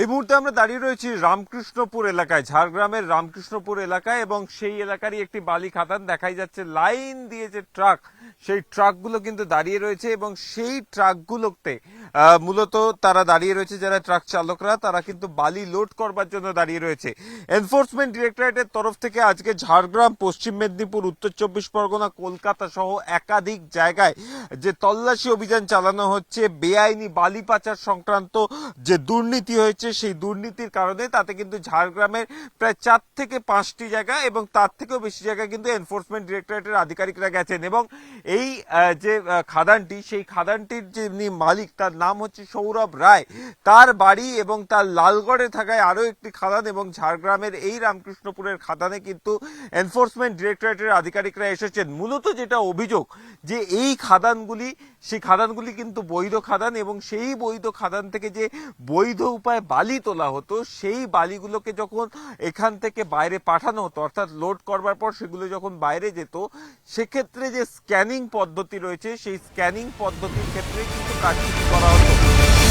এই মুহূর্তে আমরা দাঁড়িয়ে রয়েছি রামকৃষ্ণপুর এলাকায়, ঝাড়গ্রামের রামকৃষ্ণপুর এলাকায় এবং সেই এলাকারই একটি বালি খাদান দেখাই যাচ্ছে। লাইন দিয়ে যে ট্রাক। সেই ট্রাকগুলো কিন্তু দাঁড়িয়ে রয়েছে এবং সেই ট্রাকগুলোতে মূলত তারা দাঁড়িয়ে রয়েছে যারা ট্রাক চালকরা, তারা কিন্তু বালি লোড করবার জন্য দাঁড়িয়ে রয়েছে। এনফোর্সমেন্ট ডিরেক্টরেটের তরফ থেকে আজকে ঝাড়গ্রাম, পশ্চিম মেদিনীপুর, উত্তর চব্বিশ পরগনা, কলকাতা সহ একাধিক জায়গায় যে তল্লাশি অভিযান চালানো হচ্ছে, বেআইনি বালি পাচার সংক্রান্ত যে দুর্নীতি হয়েছে, সেই দুর্নীতির কারণে তাতে কিন্তু ঝাড়গ্রামের প্রায় চার থেকে পাঁচটি জায়গা এবং তার থেকেও বেশি জায়গায় কিন্তু এনফোর্সমেন্ট ডিরেক্টরেটের আধিকারিকরা গেছেন এবং এই যে খাদানটি, সেই খাদানটির যে মালিক, তার নাম হচ্ছে সৌরভ রায়। তার বাড়ি এবং তার লালগড়ে থাকায় আরও একটি খাদান এবং ঝাড়গ্রামের এই রামকৃষ্ণপুরের খাদানে কিন্তু এনফোর্সমেন্ট ডিরেক্টরেটের আধিকারিকরা এসেছেন। মূলত যেটা অভিযোগ, যে এই খাদানগুলি, সেই খাদানগুলি কিন্তু বৈধ খাদান এবং সেই বৈধ খাদান থেকে যে বৈধ উপায়ে বালি তোলা হতো, সেই বালিগুলোকে যখন এখান থেকে বাইরে পাঠানো হতো, অর্থাৎ লোড করবার পর সেগুলো যখন বাইরে যেত, সেক্ষেত্রে যে স্ক্যানিং পদ্ধতি রয়েছে সেই স্ক্যানিং পদ্ধতির ক্ষেত্রে কিন্তু কাজটি করা হতো।